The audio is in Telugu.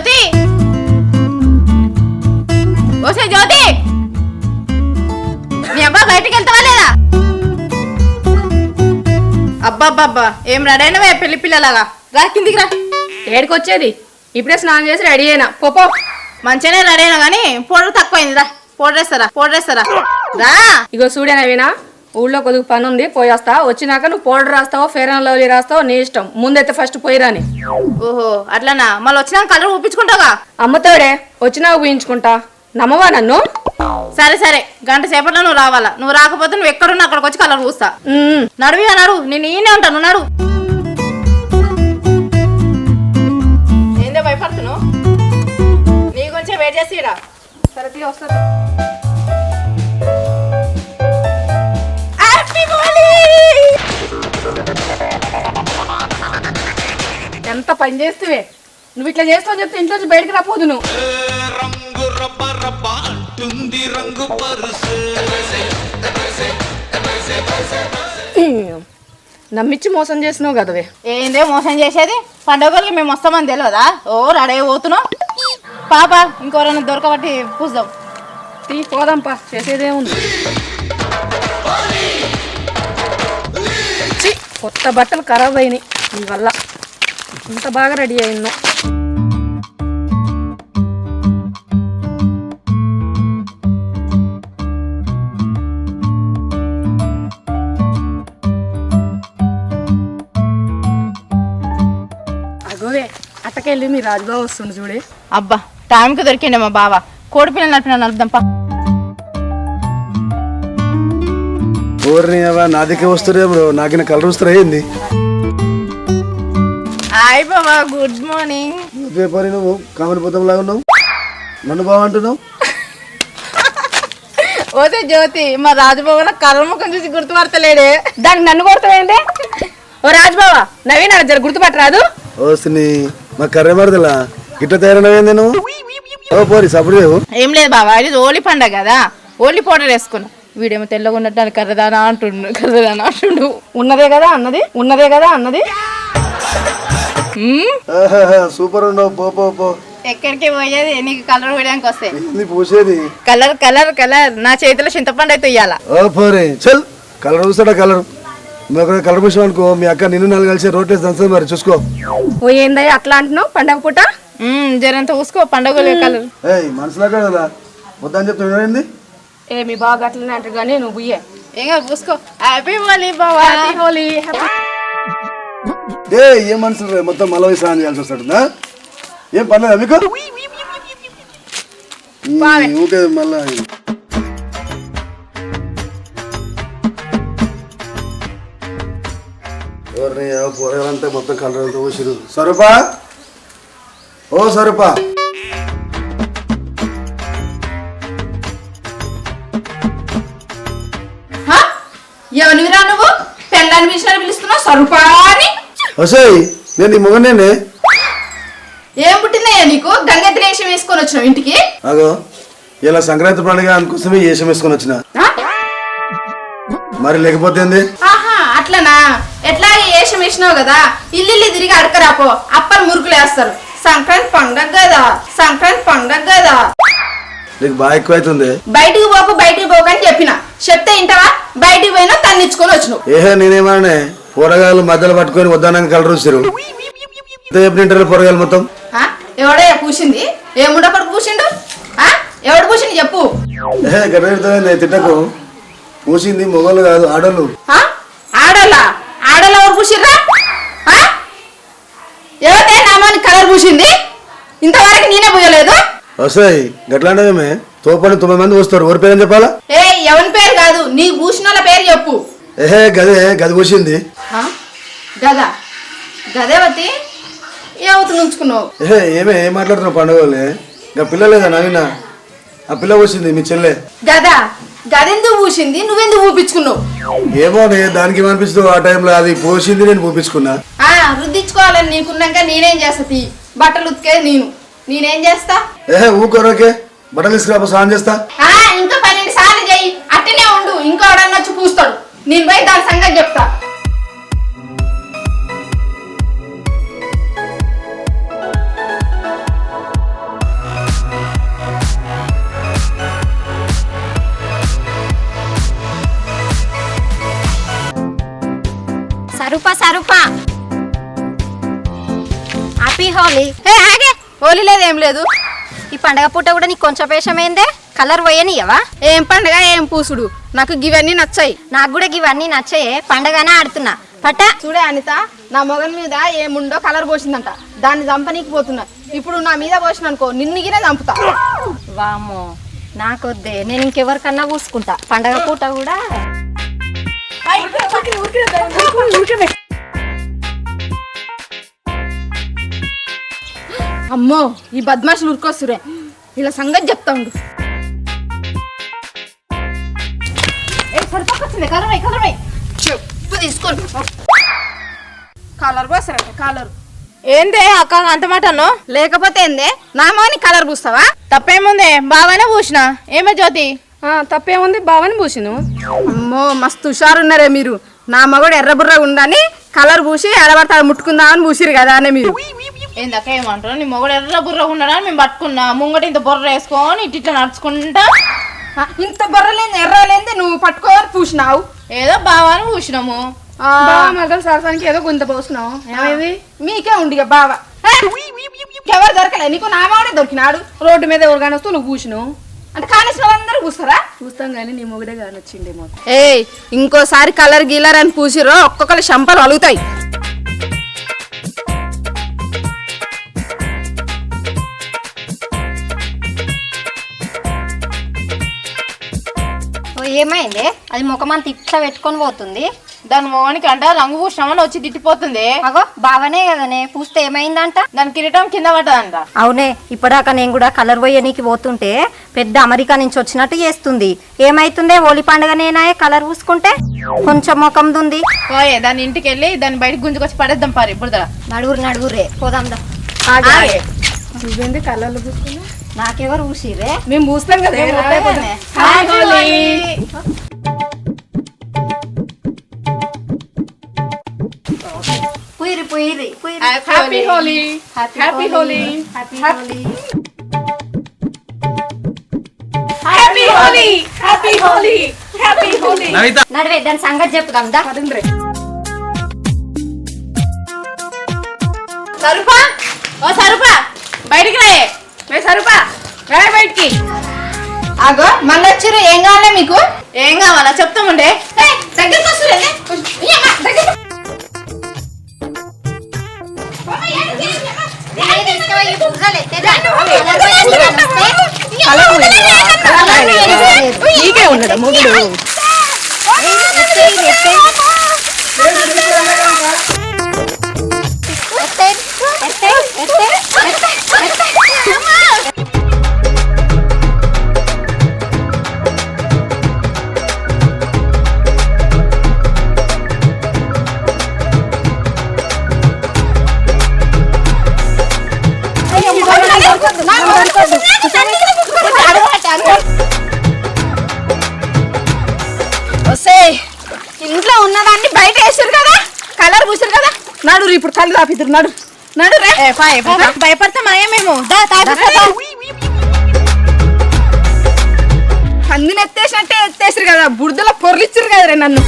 జ్యోతి! జ్యోతి ఓసే జ్యోతి! నీ అబ్బా బయటికి వెళ్తావా లేదా? అబ్బాబ్బా ఏం రెడీ అయినవే పెళ్ళి పిల్లలాగా? రా కిందికి రా. ఏడికొచ్చేది? ఇప్పుడే స్నానం చేసి రెడీ అయినా. పోపో మంచిగానే రెడీ అయినా కానీ పౌడర్ తక్కువైంది రా. పౌడర్ వేస్తారా పౌడర్ వేస్తారా రా. ఇగో చూడేనా వినా ఊళ్ళో కొద్దిగా పని ఉంది పోయేస్తా. వచ్చినాక నువ్వు పౌడర్ రాస్తావో ఫెయిర్ అండ్ లవ్లీ రాస్తావో నీ ఇష్టం. ముందైతే ఫస్ట్ పోయిరాని ఓహో అట్లనా? మళ్ళీ వచ్చినాక కలర్ ఊపించుకుంటావుగా? అమ్మతోడే వచ్చినాక ఊహించుకుంటా. నమ్మవా నన్ను? సరే సరే. గంట సేపట్లో నువ్వు రావాలా? నువ్వు రాకపోతే నువ్వు ఎక్కడున్నా అక్కడికి వచ్చి కలర్ పూస్తా ఉమ్, నడువి నడు నేను ఈయనే ఉంటాను నడు ఏందో భయపడుతున్నావు? నీ గురించే వెయిట్ చేసిరా సరే తీ, వస్తా. ఎంత పని చేస్తువే. నువ్వు ఇట్లా చేస్తావు చెప్తే ఇంట్లో నుంచి బయటకు రాపోదు నువ్వు. రంగు రబ్బ రబ్బ అంటుంది రంగు పరుసు. నమ్మిచ్చి మోసం చేసినావు కదవే ఏందే మోసం చేసేది? పండుగలకి మేము వస్తామని తెలియదా ఓ రెడీ పోతున్నావు పాప ఇంకోరైనా దొరకబట్టి పూద్దాం తీ పోదాంపా చేసేదేముంది ఛీ, కొత్త బట్టలు ఖరాబ్ అయినాయి. నీ వల్ల. ఇంత బాగా రెడీ అయిందో. అగోవే అట్టకెళ్ళి మీ రాజుబాబు వస్తుంది చూడే. అబ్బా టైంకి దొరికిండే మా బావ. కోడి పిల్లలు నడిపిన నలుపుదాంపా ఊరిని అవ్వ నా దగ్గర వస్తురే బ్రో నాకిన కలర్ వస్తురా ఏంది? హాయ్ బాబా గుడ్ మార్నింగ్ పేపర్ నువ్వు కామెడీ పోతం లాగా ఉన్నావు. నన్ను బాగుంటున్నావు ఓతే జ్యోతి మా రాజబాబు కర్ర ముఖం చూసి గుర్తుపడతలేడే. దానికి నన్ను కొడతావేంటి? ఓ రాజుబావా నవీన్ జర గుర్తుపట్టరాదు? వస్తుంది మా కర్ర మరదలా? గిట్ట తయారైనవేంది నువ్వు? ఓ పోరి సప్పుడు లేవు ఏం లేదు బాబా ఇది ఓలి పండగ కదా. ఓలి పౌడర్ వేసుకున్నా. వీడేమో తెల్లగా ఉన్నట్టు కర్రదానా అంటుండు కర్రదానా అంటుండు. ఉన్నదే కదా అన్నది? ఉన్నదే కదా అన్నది? సూపర్ ఉన్నావు పో పో పో. ఎక్కడికి పోయేది? నీకు కలర్ వేయడానికి వస్తాయి పూసేది? Colour colour colour. నా చేతిలో చింతపండు అయితే ఇయ్యాల ఓ పోరి చల్. కలర్ చూస్తాడా కలర్? నువ్వు కలర్ పూసావు అనుకో మీ అక్క నిన్ను నాలుగు కలిసి రోటేసి దంచుతుంది మరి చూసుకో. ఓ ఏందయ్య అట్లా అంటున్నావు? పండగ పూట? జరంత చూసుకో పండుగ కలర్. ఏయ్ మనసులో కదా. వద్దని చెప్తున్నా ఏంది? ఏమి బాగా అట్లనే అంటారు కానీ నువ్వు బుయ్యే ఏం కాదు చూసుకో హ్యాపీ హోలీ బాబా హ్యాపీ హోలీ హ్యాపీ ఏ ఏం మనసులు రే, మొత్తం మళ్ళీ స్నానం చేయాల్సి వస్తాడునా ఏం పర్లేదా మీకు? ఊకే మళ్ళా ఎవరిని పోరాలంటే మొత్తం కలర్ ఊసిరు స్వరూపా ఓ స్వరూపా ఎవరివిరా నువ్వు? పెళ్ళాన్ని పిలిచిన పిలుస్తున్నావు? స్వరూపాని వసాయి నేను ఈ మొగనేనే. ఏం పుట్టిందయ్యా నీకు? గంగెత్తి వేషం వేసుకొని వచ్చినావు ఇంటికి? అగో ఇలా సంక్రాంతి పండుగ అందుకోసమే ఏషం వేసుకొని వచ్చిన. ఆ? మరి లేకపోతే ఏంది? ఆహా అట్లనా? ఎట్లాగే వేషం వేసినావు కదా? ఇల్లు ఇల్లు తిరిగి అడకరాపో అప్పలు మురుకులు వేస్తారు. సంక్రాంతి పండగ కదా. సంక్రాంతి పండగ కదా. నీకు బాగా ఎక్కువ అవుతుంది బయటికి పోకు బయటికి పోకు అని చెప్పిన. చెప్తే ఇంటవా? బయటికి పోయినా తన్నిచ్చుకొని వచ్చినావు. ఏహే నేనేమనే కూరగాయలు మధ్యలో పట్టుకొని వద్దానని కలర్ చూసారు చెప్పిన కూరగాయలు మొత్తం? ఆ? ఎవడయ్యా పూసింది ఏ ముడపడు పూసిండు ఆ? ఎవడు పూసింది చెప్పు. తిట్టకు. పూసింది మొగలు కాదు ఆడోళ్ళు. ఆ? ఆడోళ్ళా? ఆడోళ్ళ ఎవరు పూసిర్రా ఆ? ఎవరిదే నామాని కలర్ పూసింది ఇంతవరకు నేనే పూయలేదు. వస్తాయి. గట్లాంటివేమే? తోపని తొమ్మిది మంది వస్తారు ఎవరి పేరు చెప్పాలా? ఏ ఎవరి పేరు కాదు. నీ పూసిన వాళ్ళ పేరు చెప్పు. ఏహే గదే గది పూసింది? గద? గదేవతి ఏవతి నుంచుకున్నావు? ఏహే ఏమే ఏం మాట్లాడుతున్నావు పండుగలే? ఇంకా పిల్లలేదా నవీన? ఆ పిల్ల పూసింది మీ చెల్లె. గద? గదెందుకు పూసింది? నువ్వెందుకు పూపించుకున్నావు ఏమో నే దానికి ఏమనిపిస్తుంది ఆ టైంలో అది పోసింది నేను పూపించుకున్నా ఆ రుద్దించుకోవాలని నీకున్నాక నేనేం చేస్తా? తీ బట్టలు ఉతికేది నేను. నేనేం చేస్తా? ఏహే ఊకొరకే. బట్టలు తీసుకురా స్నానం చేస్తా. ఆ ఇంకా పన్నెండు సార్లు చెయ్యి. అట్టనే ఉండు. ఇంకో ఎవడన్నా వచ్చి పూస్తాడు. నేను పోయి దాని సంగతి చెప్తా. సరూప సరూప. హ్యాపీ హోలీ ఏ ఆగే. హోలీ లేదు ఏం లేదు. ఈ పండగ పూట కూడా నీకు కొంచెం వేషం కలర్ పోయనియవా? ఏం పండుగ ఏం పూసుడు? నాకు ఇవన్నీ నచ్చాయి. నాకు కూడా ఇవన్నీ నచ్చాయే పండగనే ఆడుతున్నా. పట చూడే అనిత నా మొగన్ మీద ఏముండో కలర్ పోసిందంట. దాన్ని చంపనీకి పోతున్నా. ఇప్పుడు నా మీద పోసిన అనుకో నిన్నుగినే చంపుతా. వామ్మో నాకొద్దే. నేను ఇంకెవరికన్నా పూసుకుంటా. పండగ పూట కూడా. అమ్మో ఈ బద్మాషులు ఉరుకొస్తురే ఇలా సంగతి చెప్తా ఉండు. సరిపోకొచ్చింది కలర్ వై కలర్ చెప్పు తీసుకోండి కలర్ పోస్తారంట కలర్ ఏందే అక్క అంత మాట అన్నావు లేకపోతే ఏందే? నా మోని కలర్ పూస్తావా? తప్పేముందే? బాగానే పూసిన? ఏమే జ్యోతి? తప్పేముంది? బాగానే పూసిను అమ్మో మస్తు హుషారున్నారే మీరు. నా మగడు ఎర్రబుర్ర ఉండని కలర్ పూసి ఎడబడతాడు ముట్టుకుందామని పూసిరు కదా అనే మీరు. ఏందక్క ఏమంటారు? నీ మొగడు ఎర్ర బుర్ర ఉండడా మేము పట్టుకున్నా. ముంగట ఇంత బుర్ర వేసుకొని ఇటు ఇట్లా నడుచుకుంటా ఇంత బొర్రలేంది ఎర్రలేంది నువ్వు పట్టుకోవాలి పూసినావు. ఏదో బాగానే పూసినాము. ఆ, మగలు సరసానికి ఏదో గుంత పోసినావు ఏమైంది? మీకే ఉండి ఇక బావ. ఎవరు దొరకలే? నీకు నా మాడే దొరికినాడు. రోడ్డు మీద ఎవరు వస్తూ నువ్వు పూసినావు. అంటే కానిసిన వాళ్ళందరూ పూస్తారా? చూస్తాం కానీ నీ మొగడే కానొచ్చిండేమో. ఏయ్ ఇంకోసారి కలర్ గీలర్ అని పూసిరో ఒక్కొక్కరి శంపలు అలుగుతాయి. ఏమైంది? అది ముఖమంత ఇట్లా పెట్టుకొని పోతుంది. దాని మొగానికి అంట రంగు పూసినామని వచ్చి తిట్టిపోతుంది. అగో బావనే కదనే పూస్తే ఏమైందంట? దాని కిరీటం కింద పడ్డదంట. అవునే ఇప్పటిదాకా నేను కూడా కలర్ పోయనీకి పోతుంటే పెద్ద అమెరికా నుంచి వచ్చినట్టు చేస్తుంది. ఏమైతుందే హోలీ పండుగ నేనాయే కలర్ పూసుకుంటే? కొంచెం ముఖం ఉంది పోయే దాని ఇంటికి వెళ్ళి దాన్ని బయటకు గుంజుకొచ్చి పడేద్దాం పారి ఇప్పుడు. నడుగురు నడుగురే పోదాందా ఆగే. నువ్వేంది కలర్లు పూసుకున్నా? నాకెవరు ఊసిరే మేము పూస్తాం కదా. పుయిరి పుయిరి పుయిరి. Happy Holi. Happy Holi. Happy Holi. Happy Holi. Happy Holi. Happy Holi. నడివే దాని సంగతి చెప్పుదాం దా. సరుపా? ఓ సరుపా బయటికి రాయే. రే సరుపా రా బయటికి. అగో మళ్ళీ వచ్చిర్రు. ఏం కావాలా మీకు? ఏం కావాలా? చెప్తాముండే దగ్గరికి వస్తుర్రు నీకే మొగుడు? వస్తే ఇంట్లో ఉన్నదాన్ని బయట వేసారు కదా? కలర్ పూసారు కదా? నడు ఇప్పుడు కళ్ళు తాపిద్దరు నడు. నడు రే. భయపడతాం అయ్యా మేము పందిని ఎత్తేసినట్టే ఎత్తేసారు కదా బురదలో పొర్లిచ్చారు కదా రే నన్ను.